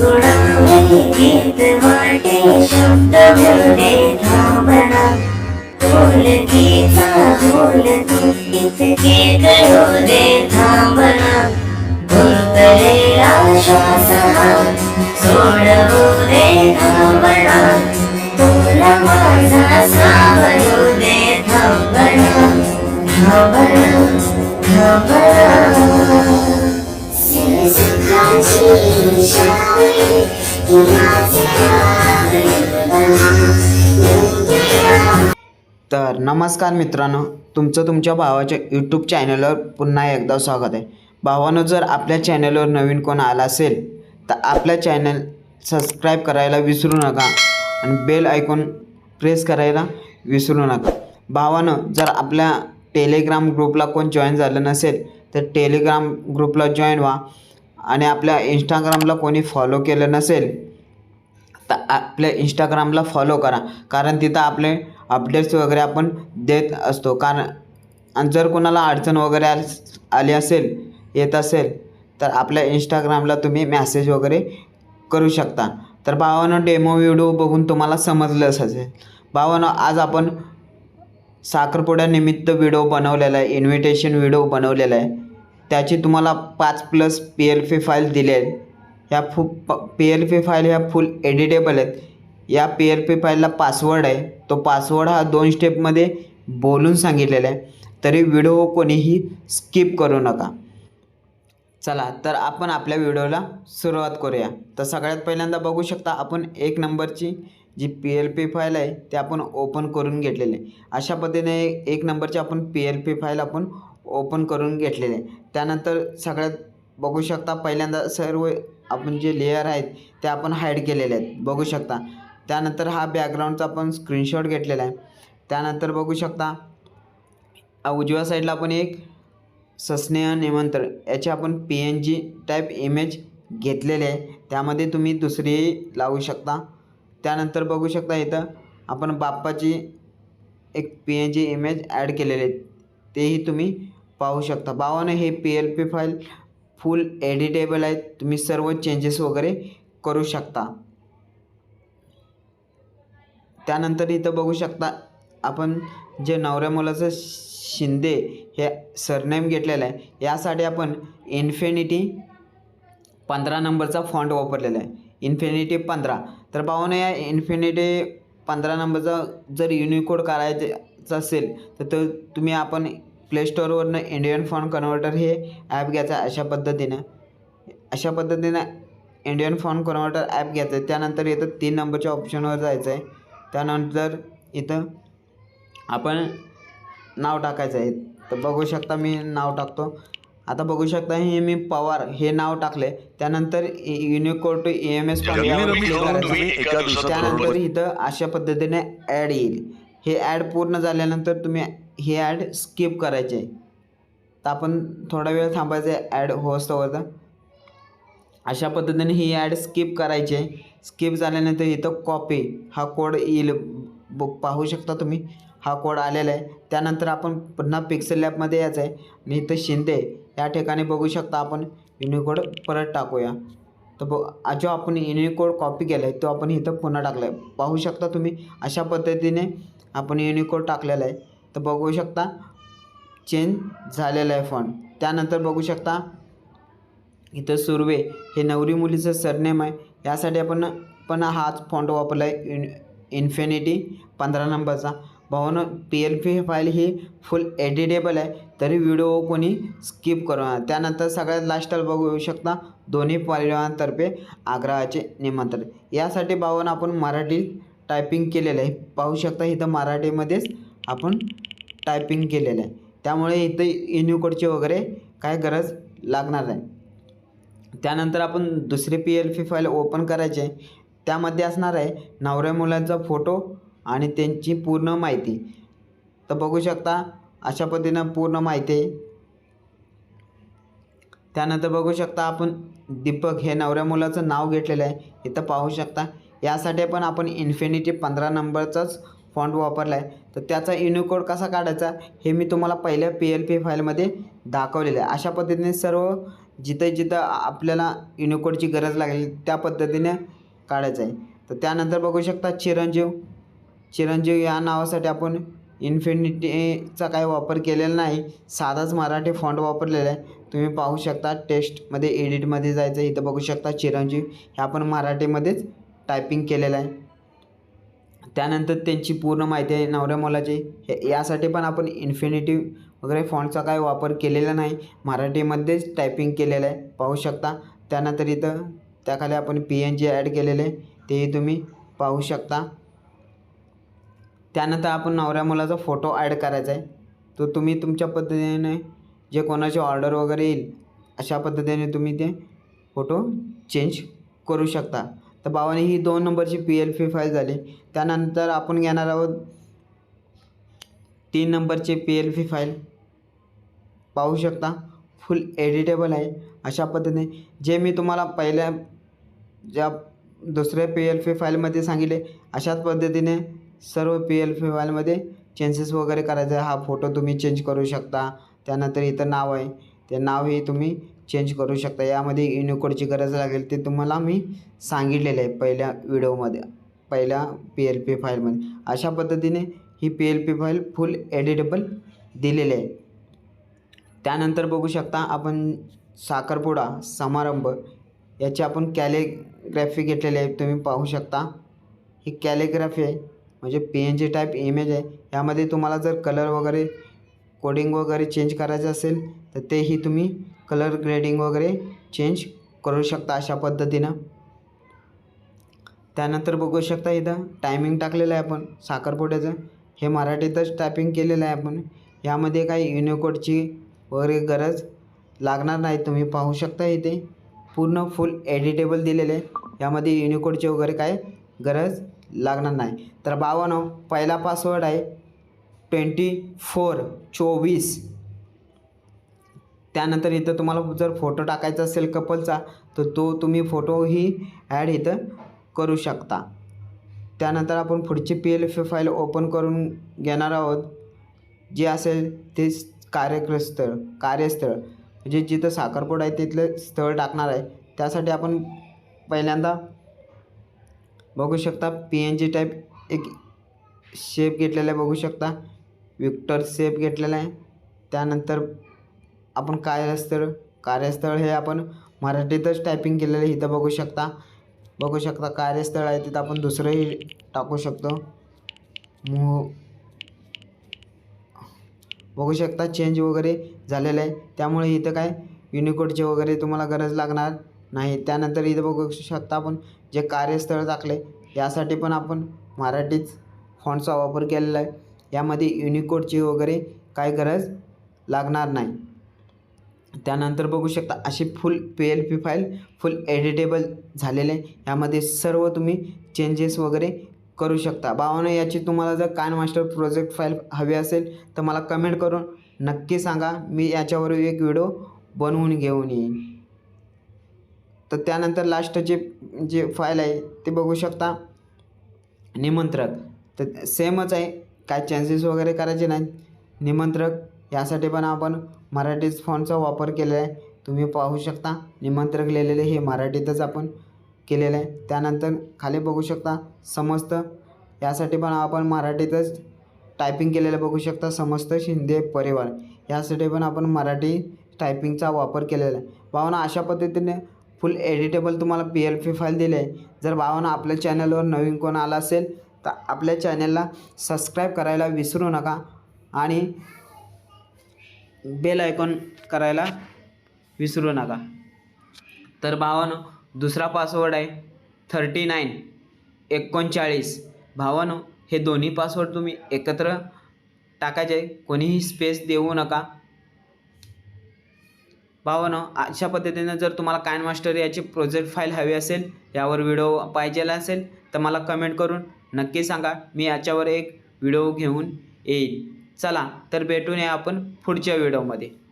गुणावली गीत वाटे शब्द बोले थांबणा बोल तू दे थांबणा गुंतलेला श्वास हा सोडवू दे तुला माझा सावरू दे तर नमस्कार मित्रांनो तुमचं तुमच्या भावाच्या यूट्यूब चॅनलवर पुन्हा एकदा स्वागत आहे. भावानं जर आपल्या चॅनलवर नवीन कोण आला असेल तर आपल्या चॅनल सबस्क्राईब करायला विसरू नका आणि बेल ऐकून प्रेस करायला विसरू नका. भावानं जर आपल्या टेलिग्राम ग्रुपला कोण जॉईन झालं नसेल तर टेलिग्राम ग्रुपला जॉईन व्हा. आणि आपल्या इंस्टाग्रामला कोणी फॉलो केलं नसेल तर आपल्या इंस्टाग्रामला फॉलो करा. कारण तिथं आपले अपडेट्स वगैरे आपण देत असतो. कारण आणि जर कोणाला अडचण वगैरे आली असेल येत असेल तर आपल्या इंस्टाग्रामला तुम्ही मॅसेज वगैरे करू शकता. तर भावानं डेमो व्हिडिओ बघून तुम्हाला समजलंच असेल. भावानं आज आपण साखरपुड्यानिमित्त व्हिडिओ बनवलेला आहे इन्व्हिटेशन व्हिडिओ बनवलेला आहे. त्याची तुम्हाला पाच plus P L P file दिले आहेत. ह्या फु पी एल पी फाईल ह्या फुल एडिटेबल आहेत. या पी एल पी फाईलला पासवर्ड आहे. तो पासवर्ड हा दोन स्टेपमध्ये बोलून सांगितलेला आहे. तरी व्हिडिओ कोणीही स्किप करू नका. चला तर आपण आपल्या व्हिडिओला सुरुवात करूया. तर सगळ्यात पहिल्यांदा बघू शकता आपण एक नंबरची जी पी एल पी फाईल आहे ते आपण ओपन करून घेतलेले आहे. अशा पद्धतीने एक नंबरची आपण पी एल पी फाईल आपण ओपन करून घेतलेले आहे. त्यानंतर सगळ्यात बघू शकता पहिल्यांदा सर्व आपण जे लेयर आहेत ते आपण हाईड केलेले आहेत. बघू शकता. त्यानंतर हा बॅकग्राऊंडचा आपण स्क्रीनशॉट घेतलेला आहे. त्यानंतर बघू शकता उजव्या साईडला आपण एक सस्नेह निमंत्रण. याचे आपण P N G type image घेतलेले आहे. त्यामध्ये तुम्ही दुसरीही लावू शकता. त्यानंतर बघू शकता इथं आपण बाप्पाची एक P N G image add केलेली आहे तेही तुम्ही पाहू शकता. भावानं हे P L P file full editable आहेत तुम्ही सर्व चेंजेस वगैरे करू शकता. त्यानंतर इथं बघू शकता आपण जे नवऱ्या मुलाचं शिंदे हे सरनेम घेतलेलं आहे यासाठी आपण इन्फिनिटी पंधरा नंबरचा फॉन्ट वापरलेला आहे. इन्फिनिटी पंधरा. तर पाहून या इन्फिनिटी पंधरा नंबरचा जर युनिकोड करायचा असेल तर तो तुम्ही आपण प्ले स्टोअरवरनं इंडियन फॉन्ट कन्व्हर्टर हे ॲप घ्यायचं अशा पद्धतीनं. अशा पद्धतीनं इंडियन फॉन्ट कन्व्हर्टर ॲप घ्यायचं आहे. त्यानंतर इथं तीन नंबरच्या ऑप्शनवर जायचं आहे. त्यानंतर इथं आपण नाव टाकायचं आहे. तर बघू शकता मी नाव टाकतो. आता बघू शकता हे मी पवार हे नाव टाकले त्यानंतर Unicode to E M S त्यानंतर इथं अशा पद्धतीने ॲड येईल. हे ॲड पूर्ण झाल्यानंतर तुम्ही हे ॲड स्किप करायचे. तर आपण थोडा वेळ थांबायचं आहे ॲड होता अशा पद्धतीने ही ॲड स्किप करायची. आहे स्किप झाल्यानंतर इथं कॉपी हा कोड येईल. ब पाहू शकता तुम्ही हा कोड आलेला आहे. त्यानंतर आपण पुन्हा पिक्सेल लॅबमध्ये यायचं आहे आणि इथं शिंदे या ठिकाणी बघू शकता आपण. युनिकोड परत टाकूया. तर ब जो आपण युनिकोड कॉपी केला आहे तो आपण इथं पुन्हा टाकला आहे पाहू शकता तुम्ही अशा पद्धतीने आपण युनिकोड टाकलेला आहे. तर बघू शकता चेंज झालेला आहे फॉन्ट त्यानंतर बघू शकता इथं सुर्वे हे नवरी मुलीचं सरनेम आहे. यासाठी आपण पण हाच फॉन्ट वापरला आहे इन इन्फिनिटी पंधरा नंबरचा. भावानं पी एल पी फाईल ही फुल एडिटेबल आहे. तरी व्हिडिओ कोणी स्किप करू त्यानंतर सगळ्यात लास्टला बघू शकता दोन्ही परिवारांतर्फे आग्रहाचे निमंत्रण. यासाठी भावानं आपण मराठी टायपिंग केलेलं आहे. पाहू शकता इथं मराठीमध्येच आपण टायपिंग केलेलं आहे. त्यामुळे इथं युनिकोडची वगैरे काय गरज लागणार नाही. त्यानंतर आपण दुसरी P L P file open करायची आहे. त्यामध्ये असणार आहे नवऱ्या मुलांचा फोटो आणि त्यांची पूर्ण माहिती. तर बघू शकता अशा पद्धतीनं पूर्ण माहिती आहे. त्यानंतर बघू शकता आपण दीपक हे नवऱ्या मुलाचं नाव घेतलेलं आहे. इथं पाहू शकता यासाठी पण आपण इन्फिनिटी पंधरा नंबरचाच फॉन्ट वापरला आहे तर त्याचा युनिकोड कसा काढायचा हे मी तुम्हाला पहिल्या पी एल पी फाईलमध्ये दाखवलेलं आहे. अशा पद्धतीने सर्व जिथं जिथं आपल्याला युनिकोडची गरज लागेल त्या पद्धतीने काढायचं आहे. तर त्यानंतर बघू शकता चिरंजीव. चिरंजीव या नावासाठी आपण इन्फिनिटीचा काही वापर केलेला नाही साधाच मराठी फॉन्ट वापरलेला आहे. तुम्ही पाहू शकता टेस्टमध्ये एडिटमध्ये जायचं इथं बघू शकता चिरंजीव. हे आपण मराठीमध्येच टायपिंग केलेलं आहे. त्यानंतर त्यांची पूर्ण माहिती आहे नवऱ्या मुलाची. हे यासाठी पण आपण इन्फिनिटी वगैरे फॉन्टचा काही वापर केलेला नाही. मराठीमध्येच टायपिंग केलेलं आहे. पाहू शकता. त्यानंतर इथं त्याखाली आपण पी एन जी ॲड केलेले आहे. तेही तुम्ही पाहू शकता. त्यानंतर आपण नवऱ्या मुलाचा फोटो ॲड करायचा आहे. तो तुम्ही तुमच्या पद्धतीने जे कोणाची ऑर्डर वगैरे येईल अशा पद्धतीने तुम्ही ते फोटो चेंज करू शकता. तर भावाने ही दोन नंबरची पी एल फी फाईल झाली. त्यानंतर आपण घेणार आहोत तीन नंबरची पी एल फी फाईल पाहू शकता फुल एडिटेबल आहे अशा पद्धतीने. जे मी तुम्हाला पहिल्या ज्या दुसऱ्या पी एल फी फाईलमध्ये सांगितले अशाच पद्धतीने सर्व पी एल फी फाईलमध्ये चेंजेस वगैरे करायचं. आहे. हा फोटो तुम्ही चेंज करू शकता. त्यानंतर इथं नाव आहे. ते नावही तुम्ही चेंज करू शकता. यामध्ये युनिकोडची गरज लागेल ते तुम्हाला मी सांगितलेलं आहे पहिल्या व्हिडिओमध्ये पहिल्या पी एल पी फाईलमध्ये अशा पद्धतीने ही P L P file full editable दिलेली आहे. त्यानंतर बघू शकता आपण साखरपुडा समारंभ याची आपण कॅलिग्राफी घेतलेली आहे. तुम्ही पाहू शकता. ही कॅलिग्राफी आहे म्हणजे P N G type image आहे. यामध्ये तुम्हाला जर कलर वगैरे कोडिंग वगैरे चेंज करायचं असेल तर तेही तुम्ही कलर ग्रेडिंग वगैरे चेंज करू शकता अशा पद्धतीनं. त्यानंतर बघू शकता इथं टायमिंग टाकलेलं आहे आपण साखरपुड्याचं. हे मराठीतच टायपिंग केलेलं आहे आपण. यामध्ये काही युनिकोडची वगैरे गरज लागणार नाही तुम्ही पाहू शकता इथे. पूर्ण फुल एडिटेबल दिलेले आहे. यामध्ये युनिकोडची वगैरे काय गरज लागणार नाही. तर बावन्न पहिला पासवर्ड आहे ट्वेंटी फोर चोवीस. त्यानंतर इथं तुम्हाला जर फोटो टाकायचा असेल कपलचा तर तो तुम्ही फोटोही ॲड इथं करू शकता. त्यानंतर आपण पुढची P L F file open करून घेणार आहोत. जे असेल ते कार्यक्रस्थळ कार्यस्थळ म्हणजे जिथं साखरपुडा आहे तिथलं स्थळ टाकणार आहे. त्यासाठी आपण पहिल्यांदा बघू शकता पी एन जी टाईप एक शेप घेतलेला आहे बघू शकता. विक्टर शेप घेतलेला आहे. त्यानंतर आपण कार्यस्थळ कार्यस्थळ हे आपण मराठीतच टायपिंग केलेलं आहे. इथं बघू शकता. बघू शकता कार्यस्थळ आहे. तिथं आपण दुसरंही टाकू शकतो. मो बघू शकता चेंज वगैरे झालेलं आहे. त्यामुळे इथं काय युनिकोडचे वगैरे तुम्हाला गरज लागणार नाही. त्यानंतर इथं बघू शकता आपण जे कार्यस्थळ टाकले यासाठी पण आपण मराठीच फॉन्टचा वापर केलेला आहे. यामध्ये युनिकोडची वगैरे काय गरज लागणार नाही. त्यानंतर बघू शकता अशी full P L P file full editable झालेले आहे. यामध्ये सर्व तुम्ही चेंजेस वगैरे करू शकता. भावानं याची तुम्हाला जर कान मास्टर प्रोजेक्ट फाईल हवी असेल तर मला कमेंट करून नक्की सांगा. मी याच्यावर एक व्हिडिओ बनवून घेऊन येईन. तर त्यानंतर लास्टचे जे जे फाईल आहे ते बघू शकता. निमंत्रक. तर सेमच आहे. काय चेंजेस वगैरे करायचे नाहीत. निमंत्रक यासाठी पण आपण मराठीच फॉन्टचा वापर केलेला आहे. तुम्ही पाहू शकता निमंत्रक लिहिलेले हे मराठीतच आपण केलेलं आहे. त्यानंतर खाली बघू शकता समस्त. यासाठी पण आपण मराठीतच टायपिंग केलेलं बघू शकता समस्त शिंदे परिवार. यासाठी पण आपण मराठी टायपिंगचा वापर केलेला आहे. भावना अशा पद्धतीने फुल एडिटेबल तुम्हाला पी एल पी फाईल दिले आहे. जर भावना आपल्या चॅनलवर नवीन कोण आला असेल तर आपल्या चॅनलला सबस्क्राईब करायला विसरू नका. आणि बेल आयकॉन करायला विसरू नका. तर भावानो दुसरा पासवर्ड आहे थर्टी नाईन एकोणचाळीस. भावानो हे दोन्ही पासवर्ड तुम्ही एकत्र टाकायचे कोणीही स्पेस देऊ नका. भावानो अशा पद्धतीनं जर तुम्हाला कायन मास्टर याची प्रोजेक्ट फाईल हवी असेल यावर व्हिडिओ पाहिजेला असेल तर मला कमेंट करून नक्की सांगा. मी याच्यावर एक व्हिडिओ घेऊन येईल चला तर भेटून या आपण पुढच्या व्हिडिओमध्ये.